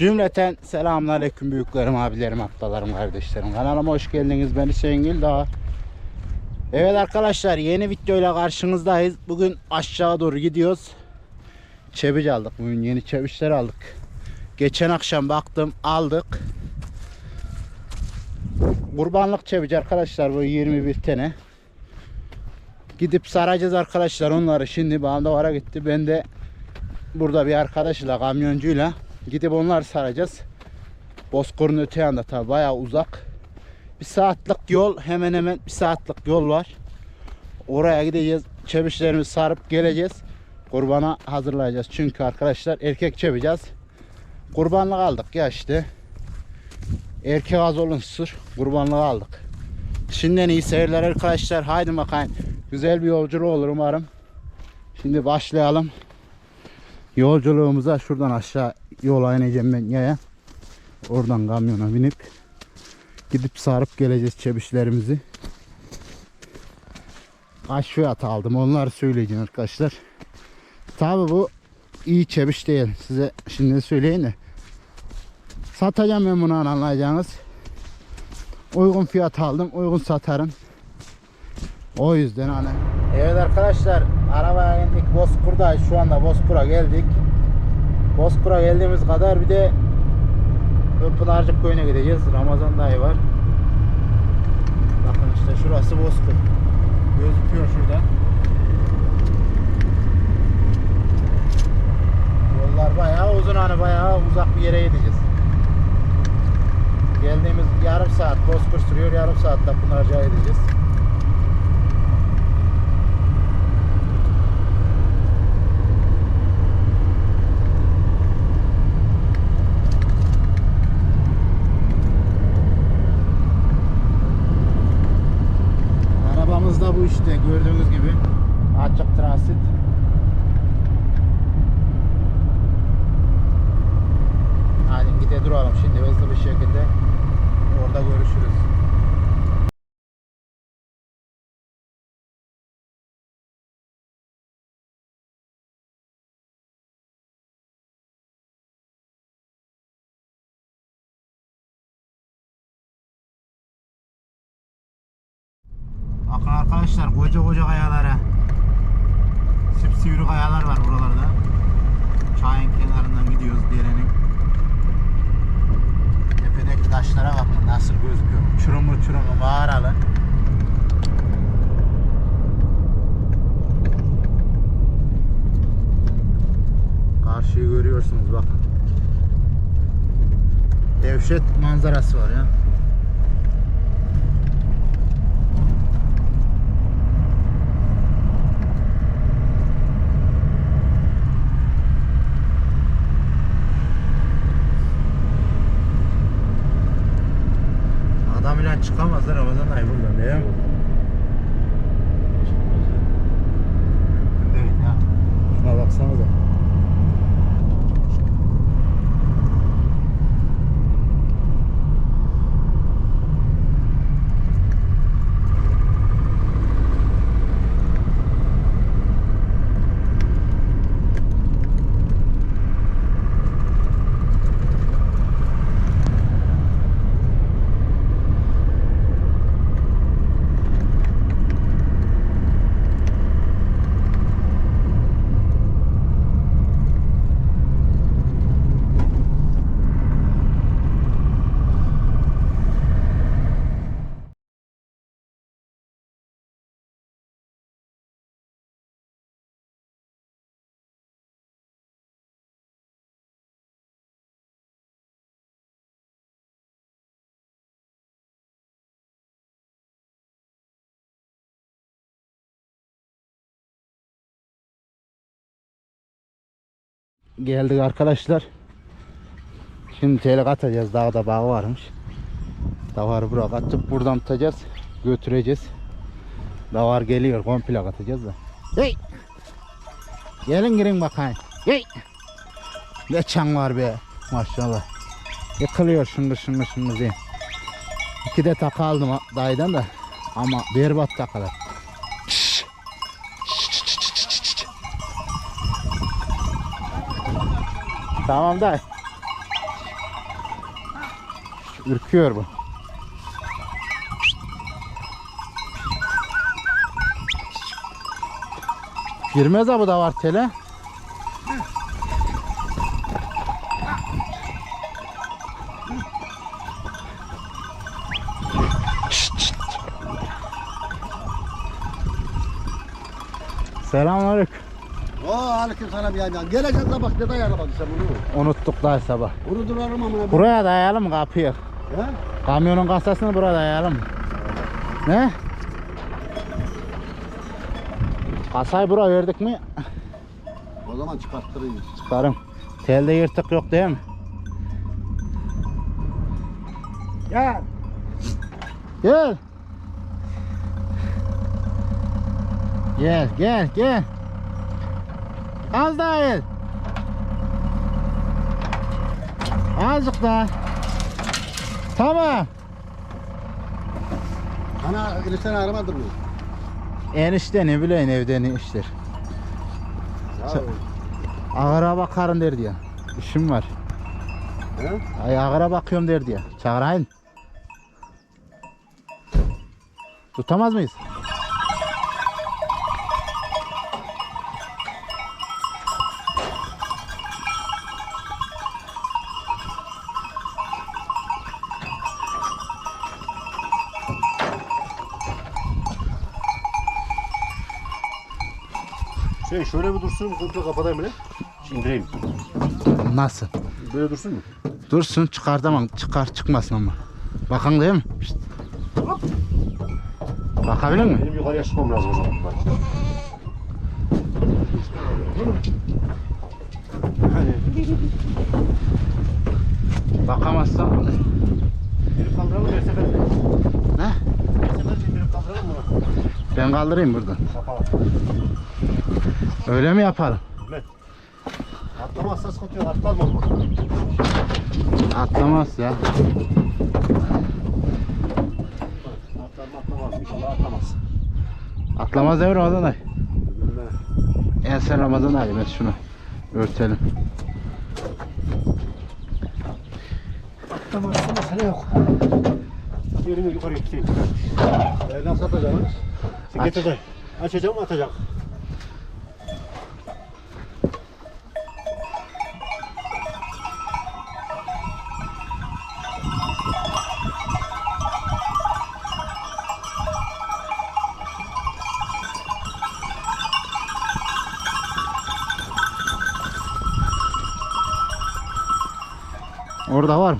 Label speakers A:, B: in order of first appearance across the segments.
A: Cümleten selamünaleyküm büyüklerim, abilerim, ablalarım, kardeşlerim. Kanalıma hoş geldiniz. Ben Hüseyin daha. Evet arkadaşlar yeni videoyla karşınızdayız. Bugün aşağı doğru gidiyoruz. Çeviç aldık. Bugün yeni çeviçler aldık. Geçen akşam baktım aldık. Kurbanlık çeviç arkadaşlar bu 21 tane. Gidip saracağız arkadaşlar onları. Şimdi bana da vara gitti. Ben de burada bir arkadaşla kamyoncuyla gidip onları saracağız. Bozkır'ın öte yanında tabi bayağı uzak. Bir saatlik yol hemen hemen bir saatlik yol var. Oraya gideceğiz. Çemişlerimizi sarıp geleceğiz. Kurbana hazırlayacağız. Çünkü arkadaşlar erkek çeveceğiz. Kurbanlık aldık ya işte. Erkek az olunsur. Kurbanlık aldık. Şimdiden iyi seyirler arkadaşlar. Haydi bakayım. Güzel bir yolculuk olur umarım. Şimdi başlayalım. Yolculuğumuza şuradan aşağı yola ineceğim ben yaya. Oradan kamyona binip gidip sarıp geleceğiz çebişlerimizi. Kaç fiyat aldım onları söyleyeceğim arkadaşlar. Tabi bu iyi çebiş değil. Size şimdi söyleyeyim de. Satacağım ben bunu anlayacağınız. Uygun fiyat aldım. Uygun satarım. O yüzden hani. Evet arkadaşlar arabaya indik Bozkır'dayız şu anda Bozkır'a geldik. Bozkır'a geldiğimiz kadar bir de Pınarcık köyüne gideceğiz. Ramazan dayı var. Bakın işte şurası Bozkır. Gözüküyor şurada. Yollar bayağı uzun hani bayağı uzak bir yere gideceğiz. Geldiğimiz yarım saat Bozkır sürüyor yarım saatte Pınarcık'a gideceğiz. Arabamız da bu işte gördüğünüz gibi açık transit. Hadi gide duralım şimdi hızlı bir şekilde. Orada görüşürüz. Bakın arkadaşlar koca koca kayalara. Sipsivri kayalar var buralarda. Çayın kenarından gidiyoruz derenin. Tepedeki taşlara bakın nasıl gözüküyor. Çurumu çurumu mağaralı. Karşıyı görüyorsunuz bakın. Devşet manzarası var ya. İle çıkamazlar Ramazan ayı buradan değil mi? Mümkün değil ya. Şuna baksanıza. Geldik arkadaşlar. Şimdi telek atacağız. Dağda bağ varmış. Davarı buraya atıp buradan tutacağız. Götüreceğiz. Davar geliyor. Komple atacağız da. Hey! Gelin girin bakayım. Hey! Ne çan var be. Maşallah. Yıkılıyor şundur şundur şundur diye. İki de taka aldım dayıdan da. Ama berbat takalar. Tamam da. Ürküyor bu. Girmez ha bu da var tele. Selamünaleyküm.
B: Oo aleyküm sana bir yandan. Gelecek sabah ne dayanamadın sen bunu?
A: Unuttuk daha sabah.
B: Bunu durarım amına.
A: Buraya dayayalım kapıyı.
B: He?
A: Kamyonun kasasını buraya dayayalım. Ne? Kasayı buraya verdik mi?
B: O zaman çıkarttırayım.
A: Çıkarım. Telde yırtık yok değil mi?
B: Gel.
A: Gel. Gel gel gel. Az daha gel. Azıcık daha. Tamam.
B: Ana enişten aramadın mı?
A: Enişte ne bileyim evde ne işler.
B: Ya.
A: Ağıra bakarım der diye. İşim var.
B: He?
A: Ay ağıra bakıyorum der diye. Çağırayım. Tutamaz mıyız?
C: Şöyle bir dursun, komple kapatayım bile. İndireyim.
A: Nasıl?
C: Böyle dursun mu?
A: Dursun çıkartamam. Çıkar çıkmasın ama. Bakın değil mi? Şşt. Bakabilir mi?
C: Benim yukarıya çıkmam lazım o zaman. Bak. Hani
A: Bakamazsan.
C: indirip kaldıralım her sefer.
A: Ne?
C: Her sefer indirip kaldıralım bunu.
A: Ben kaldırayım buradan.
C: Kapalı.
A: Öyle mi yapalım?
C: Evet. Atlamazsa sıkıntı yok. Atlamaz mı?
A: Atlamaz ya.
C: Atlar mı atlamaz. İnşallah atlamaz.
A: Atlamaz değil mi Ramazan ay? En sen Ramazan ay evet şunu örtelim.
C: Atlamazsa mesele yok. Yerini yukarıya tutayım.
B: E, nasıl atacaksınız?
C: Sen
A: Aç.
C: getir dayı. Açacağım atacak.
A: Orada var mı?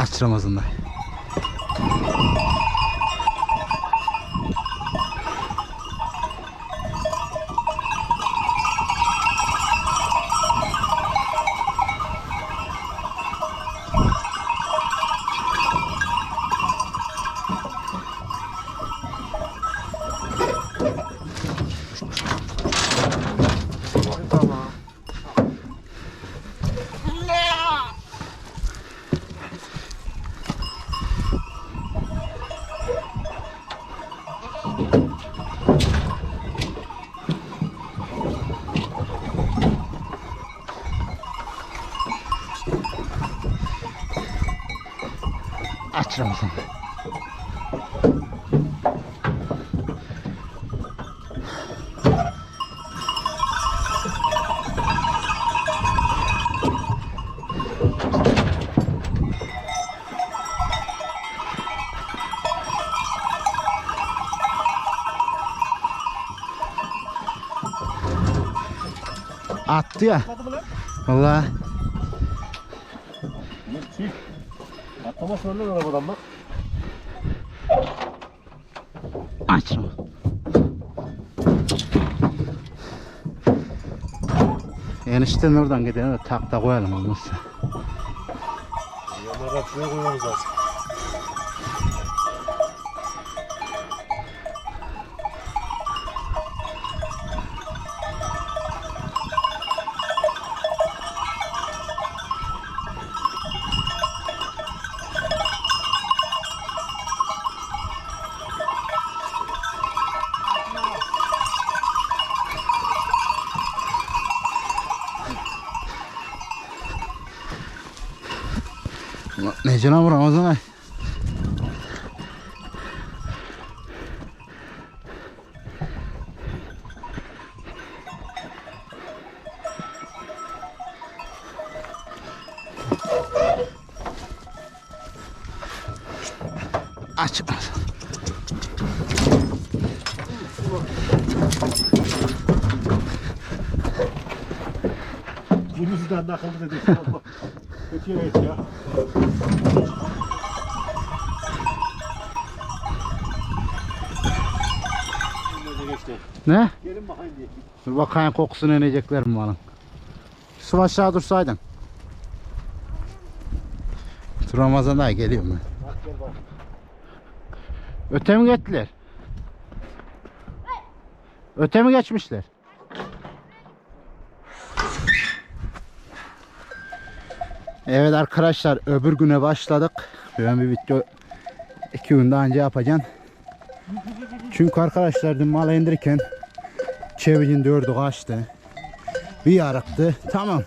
A: Aç Ramazan Ay. Attı ya. Vallahi
C: mı lan arabadan bak.
A: aç Ramazan. Enişten oradan gidelim de tak da koyalım olmazsa.
C: Yanlardan şuraya koymamız lazım.
A: Ulan Necine bu Ramazan ay. Aç.
C: Cimizden de akıllı dedik. Kötü evet ya.
A: Ne?
C: Gelin bakayım diye.
A: Dur bakayım kokusunu inecekler mi malın? Su aşağı dursaydın. Dur Ramazan ay geliyorum ben.
C: Bak gel bak.
A: Öte mi gittiler? Öte mi geçmişler? Evet arkadaşlar öbür güne başladık. Ben bir video iki günde önce yapacağım. Çünkü arkadaşlar dün mal indirirken çevicin dördü kaçtı. Bir yarıktı. Tamam.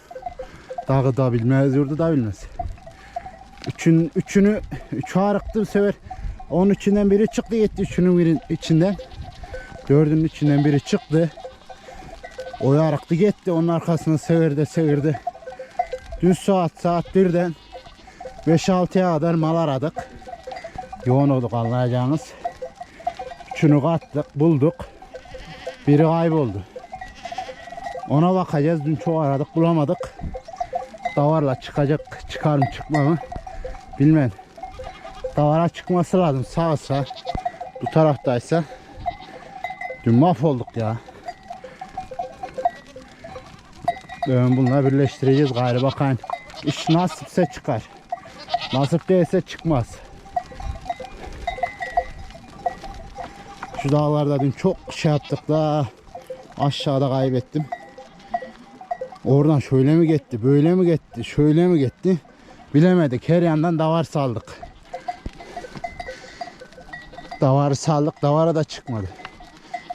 A: Dağı da bilmez, yurdu da bilmez. Üçün, üçünü, üç arıktı bu sefer. Onun içinden biri çıktı gitti üçünün biri içinden. Dördünün içinden biri çıktı. O yarıktı gitti. Onun arkasını severdi severdi. Dün saat saat 1'den 5-6'ya kadar mal aradık. Yoğun olduk anlayacağınız. Üçünü kattık bulduk. Biri kayboldu. Ona bakacağız. Dün çok aradık bulamadık. Davarla çıkacak çıkar mı çıkma mı bilmem. Davara çıkması lazım sağ sağ. Bu taraftaysa. Dün mahvolduk ya. Ben bunları birleştireceğiz gayrı bakayım. İş nasipse çıkar. Nasip değilse çıkmaz. Şu dağlarda dün çok şey yaptık da aşağıda kaybettim. Oradan şöyle mi gitti, böyle mi gitti, şöyle mi gitti bilemedik. Her yandan davar saldık. Davarı saldık, davara da çıkmadı.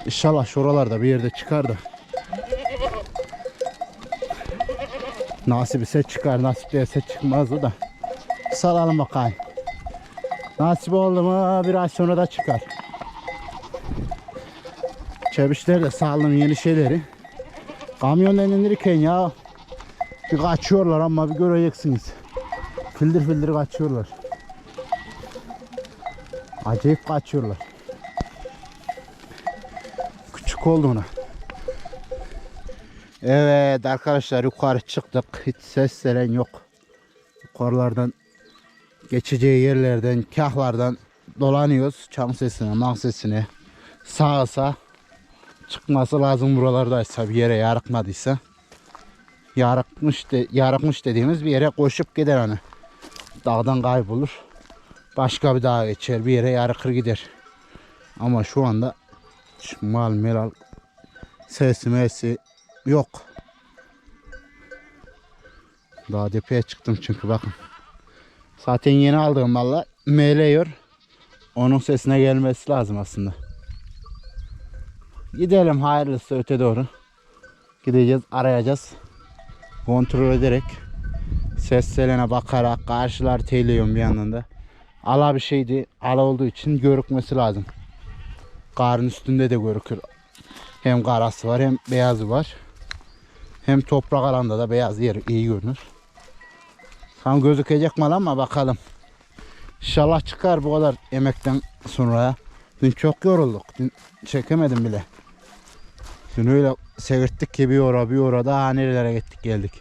A: İnşallah şuralarda bir yerde çıkar da. Nasip ise çıkar, nasip değilse çıkmazdı da. Salalım bakayım. Nasip oldu mu bir ay sonra da çıkar. Çebişler de saldım yeni şeyleri. Kamyondan indirirken ya bir kaçıyorlar ama bir göreceksiniz. Fildir fildir kaçıyorlar. Acayip kaçıyorlar. Küçük olduğuna. Evet arkadaşlar yukarı çıktık. Hiç ses seren yok. Yukarılardan geçeceği yerlerden, kahlardan dolanıyoruz. Çam sesine, man sesine. Sağa sağ çıkması lazım buralardaysa bir yere yarıkmadıysa. Yarıkmış, de, yarıkmış dediğimiz bir yere koşup gider hani. Dağdan kaybolur. Başka bir dağa geçer bir yere yarıkır gider. Ama şu anda mal melal sesi mesi yok. Daha tepeye çıktım çünkü bakın. Zaten yeni aldığım mallar meleyor. Onun sesine gelmesi lazım aslında. Gidelim hayırlısı öte doğru. Gideceğiz arayacağız. Kontrol ederek. Ses selene bakarak karşılar teyliyorum bir yandan da. Ala bir şeydi. Ala olduğu için görükmesi lazım. Karın üstünde de görükür. Hem karası var hem beyazı var. Hem toprak alanda da beyaz yer iyi görünür. Tam gözükecek mal ama bakalım. İnşallah çıkar bu kadar emekten sonra. Dün çok yorulduk. Dün çekemedim bile. Dün öyle sevirttik ki bir ora bir ora daha nerelere gittik geldik.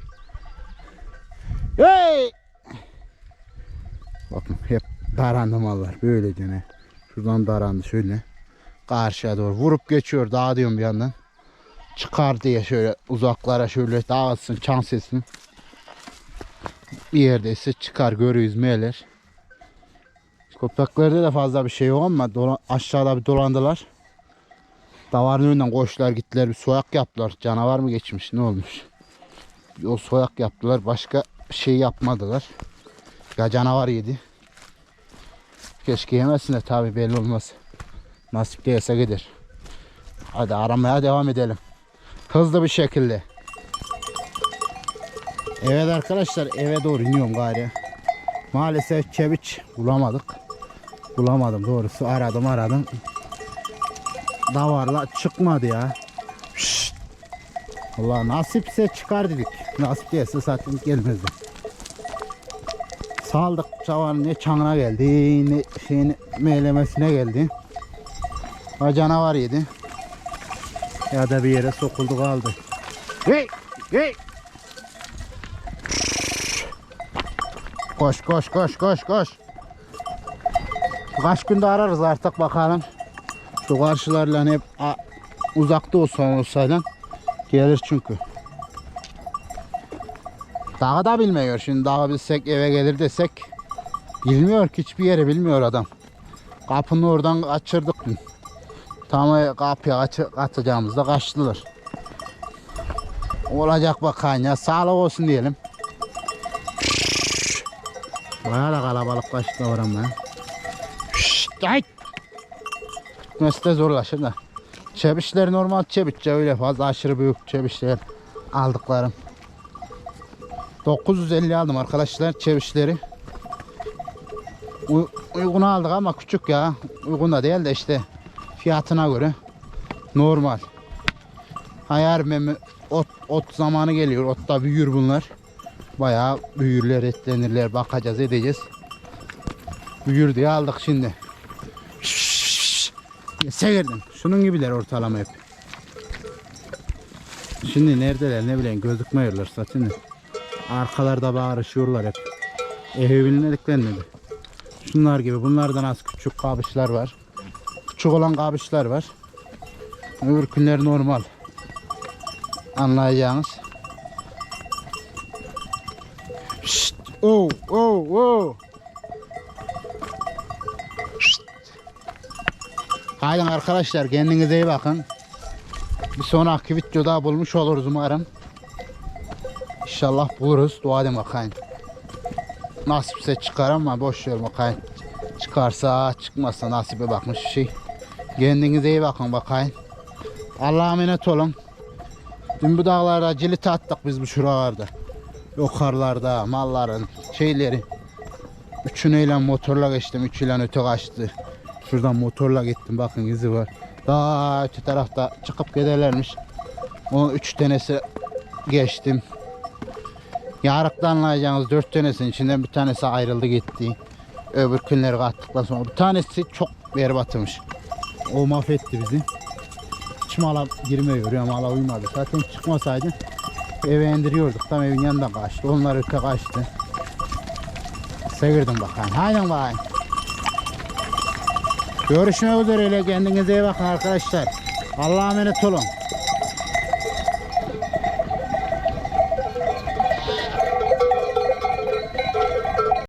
A: Hey! Bakın hep darandı mallar böyle gene. Şuradan darandı şöyle. Karşıya doğru vurup geçiyor dağ diyorum bir yandan. Çıkar diye şöyle uzaklara şöyle dağıtsın çan sesini. Bir yerdeyse çıkar görüyoruz meğerler. Köpeklerde de fazla bir şey yok ama aşağıda bir dolandılar. Davarın önünden koştular gittiler bir soyak yaptılar. Canavar mı geçmiş ne olmuş? O soyak yaptılar başka şey yapmadılar. Ya canavar yedi. Keşke yemesin de tabi belli olmaz. Nasip değilse gider. Hadi aramaya devam edelim. Hızlı bir şekilde. Evet arkadaşlar eve doğru iniyorum gari. Maalesef çeviç bulamadık. Bulamadım doğrusu aradım aradım. Davarla çıkmadı ya. Şşt. Allah nasipse çıkar dedik. Nasip değilse zaten gelmezdi. Saldık çavanın ne çanına geldi ne şeyin meylemesine geldi. Ha canavar yedi. Ya da bir yere sokuldu kaldı. Hey! Hey! Koş koş koş koş koş. Kaç günde ararız artık bakalım. Şu karşılarla hep uzakta olsan olsaydı gelir çünkü. Dağı da bilmiyor şimdi dağı bilsek eve gelir desek bilmiyor ki hiçbir yeri bilmiyor adam. Kapının oradan kaçırdık dün. Tam kapıya kaçı, kaçacağımızda kaçtılar. Olacak bakayım ya sağlık olsun diyelim. Bayağı da kalabalık kaçtı var ama. Gitmesi de zorlaşır da. Çebişler normal çebiççe öyle fazla aşırı büyük çebişler aldıklarım. 950 aldım arkadaşlar çevişleri. Uygun aldık ama küçük ya. Uygun da değil de işte fiyatına göre normal. Hayar memi ot, ot zamanı geliyor. Otta büyür bunlar. Bayağı büyürler, etlenirler. Bakacağız, edeceğiz. Büyür diye aldık şimdi. Sevirdim. Şunun gibiler ortalama hep. Şimdi neredeler ne bileyim gözükmüyorlar zaten. Arkalarda bağırışıyorlar hep. Evi bilinmediklerinde de. Şunlar gibi bunlardan az küçük kabışlar var. Küçük olan kabışlar var. Öbürkünler normal. Anlayacağınız. Şşt, oh, oh. Şşt. Haydi arkadaşlar kendinize iyi bakın. Bir sonraki videoda bulmuş oluruz umarım. İnşallah buluruz. Dua edin bakayım. Nasipse çıkar ama boş ver bakayım. Çıkarsa çıkmazsa nasibe bakmış bir şey. Kendinize iyi bakın bakayım. Allah'a emanet olun. Dün bu dağlarda cilit attık biz bu şuralarda. Yukarılarda malların şeyleri. Üçünüyle motorla geçtim. Üçüyle öte kaçtı. Şuradan motorla gittim. Bakın izi var. Daha öte tarafta çıkıp giderlermiş. O üç tanesi geçtim. Yarıkta anlayacağınız dört tanesinin içinden bir tanesi ayrıldı gitti. Öbür günleri kattıktan sonra bir tanesi çok berbatmış. O mahvetti bizi. Hiç mala girmiyor ya mala uymadı. Zaten çıkmasaydı eve indiriyorduk. Tam evin yanından kaçtı. Onlar öte kaçtı. Sevirdim bakayım. Haydi bakayım. Görüşmek üzere. Kendinize iyi bakın arkadaşlar. Allah'a emanet olun.